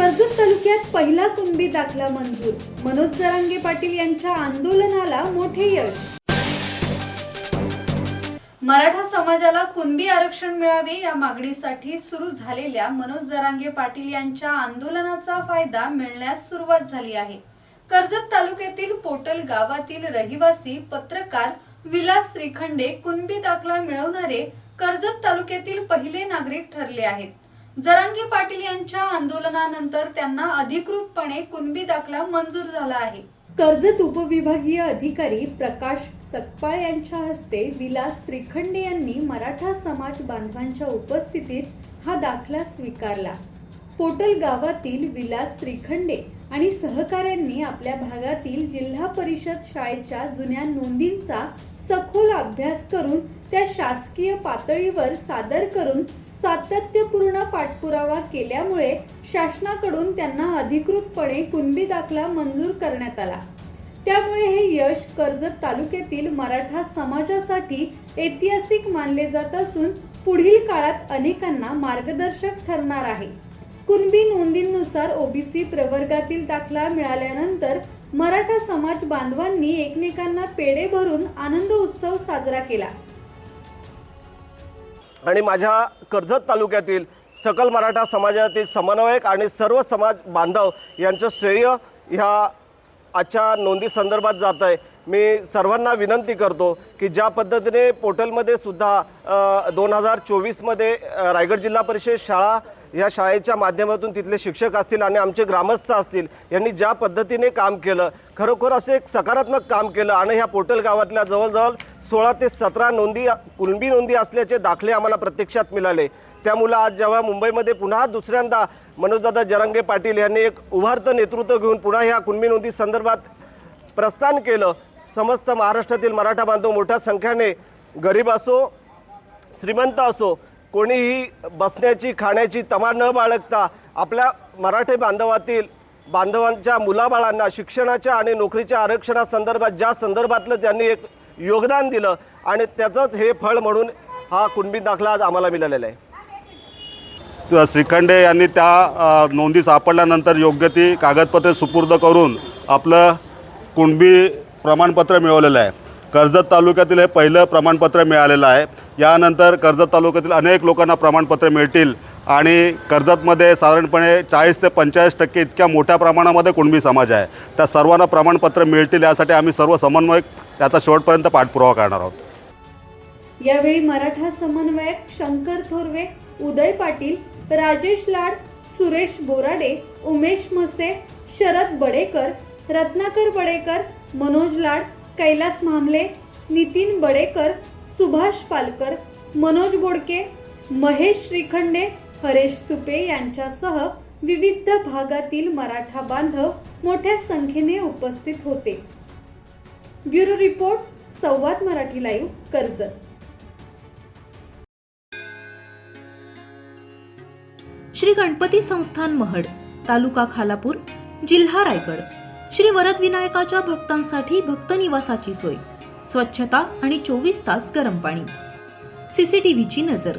कर्जत तालुक्यात पहिला कुणबी दाखला मंजूर. मनोज जरांगे पाटील यांच्या आंदोलनाला मोठे यश. मराठा समाजाला कुणबी आरक्षण मिळावे या मागणीसाठी सुरू झालेल्या मनोज जरांगे पाटील यांच्या आंदोलनाचा फायदा मिळण्यास सुरुवात झाली आहे. कर्जत तालुक्यातील पोटल गावातील रहिवासी पत्रकार विलास श्रीखंडे कुणबी दाखला मिळवणारे कर्जत तालुक्यातील पहिले नागरिक ठरले आहेत. जरांगे पाटील यांच्या आंदोलनानंतर त्यांना अधिकृतपणे कुणबी दाखला मंजूर झाला आहे. कर्जत उपविभागीय अधिकारी प्रकाश सकपाळ यांच्या हस्ते विलास श्रीखंडे यांनी मराठा समाज बांधवांच्या उपस्थितीत हा दाखला स्वीकारला. पोटल गावातील विलास श्रीखंडे आणि सहकाऱ्यांनी आपल्या भागातील जिल्हा परिषद शाळेच्या जुन्या नोंदींचा सखोल अभ्यास करून त्या शासकीय पातळीवर सादर करून सातत्यपूर्ण पाठपुरावा केल्यामुळे शासनाकडून त्यांना अधिकृतपणे कुणबी दाखला मंजूर करण्यात आला. त्यामुळे हे यश कर्जत तालुक्यातील मराठा समाजासाठी ऐतिहासिक मानले जात असून पुढील काळात अनेकांना मार्गदर्शक ठरणार आहे. कुणबी नोंदींनुसार ओबीसी प्रवर्गातील दाखला मिळाल्यानंतर मराठा समाज बांधवांनी एकमेकांना पेढे भरून आनंद उत्सव साजरा केला. आणि माझ्या कर्जत तालुक्यातील सकल मराठा समाजातील समन्वयक आणि सर्व समाज बांधव यांचं श्रेय ह्या आजच्या नोंदी संदर्भात जात आहे. मी सर्वांना विनंती करतो की ज्या पद्धतीने पोर्टलमध्ये सुद्धा दोन हजार चोवीसमध्ये रायगड जिल्हा परिषद शाळा या शाळेच्या माध्यमातून तिथले शिक्षक असतील आणि आमचे ग्रामस्थ असतील यांनी ज्या पद्धतीने काम केलं खरोखर असं एक सकारात्मक काम केलं आणि ह्या पोर्टल गावातल्या जवळजवळ सोळा ते सतरा नोंदी कुणबी नोंदी असल्याचे दाखले आम्हाला प्रत्यक्षात मिळाले. त्यामुळं आज जेव्हा मुंबईमध्ये पुन्हा दुसऱ्यांदा मनोजदादा जरांगे पाटील यांनी एक उभारतं नेतृत्व घेऊन पुन्हा ह्या कुणबी नोंदी संदर्भात प्रस्थान केलं समस्त महाराष्ट्रातील मराठा बांधव मोठ्या संख्येने गरीब असो श्रीमंत असो कोणीही बसण्याची खाण्याची तमा न बाळगता आपल्या मराठी बांधवातील बांधवांच्या मुलाबाळांना शिक्षणाच्या आणि नोकरीच्या आरक्षणासंदर्भात ज्या संदर्भातलं त्यांनी एक योगदान दिलं आणि त्याचंच हे फळ म्हणून हा कुणबी दाखला आज आम्हाला मिळालेला आहे. श्रीखंडे यांनी त्या नोंदी सापडल्यानंतर योग्य ती कागदपत्रे सुपूर्द करून आपलं कुणबी प्रमाणपत्र मिळवलेलं आहे. कर्जत तालुक्यातील हे पहिलं प्रमाणपत्र मिळालेलं आहे. यानंतर कर्जत तालुक्यातील अनेक लोकांना प्रमाणपत्र मिळतील. आणि कर्जतमध्ये साधारणपणे चाळीस ते पंचेचाळीस टक्के इतक्या मोठ्या प्रमाणामध्ये कुणबी समाज आहे. त्या सर्वांना प्रमाणपत्र मिळतील यासाठी आम्ही सर्व समन्वयक त्याचा शेवटपर्यंत पाठपुरावा करणार आहोत. यावेळी मराठा समन्वयक शंकर थोरवे उदय पाटील राजेश लाड सुरेश बोराडे उमेश म्हसे शरद बडेकर रत्नाकर बडेकर मनोज लाड कैलास म्हामले नितीन बडेकर सुभाष पालकर मनोज बोडके महेश श्रीखंडे हरेश तुपे यांच्यासह विविध भागातील मराठा बांधव मोठ्या संख्येने उपस्थित होते. Bureau report Samvad Marathi live Karjat. Shri Ganpati संस्थान महड तालुका खालापूर जिल्हा रायगड. श्री वरद विनायकाच्या भक्तांसाठी भक्त निवासाची सोय. स्वच्छता आणि चोवीस तास गरम पाणी. सीसीटीव्हीची नजर.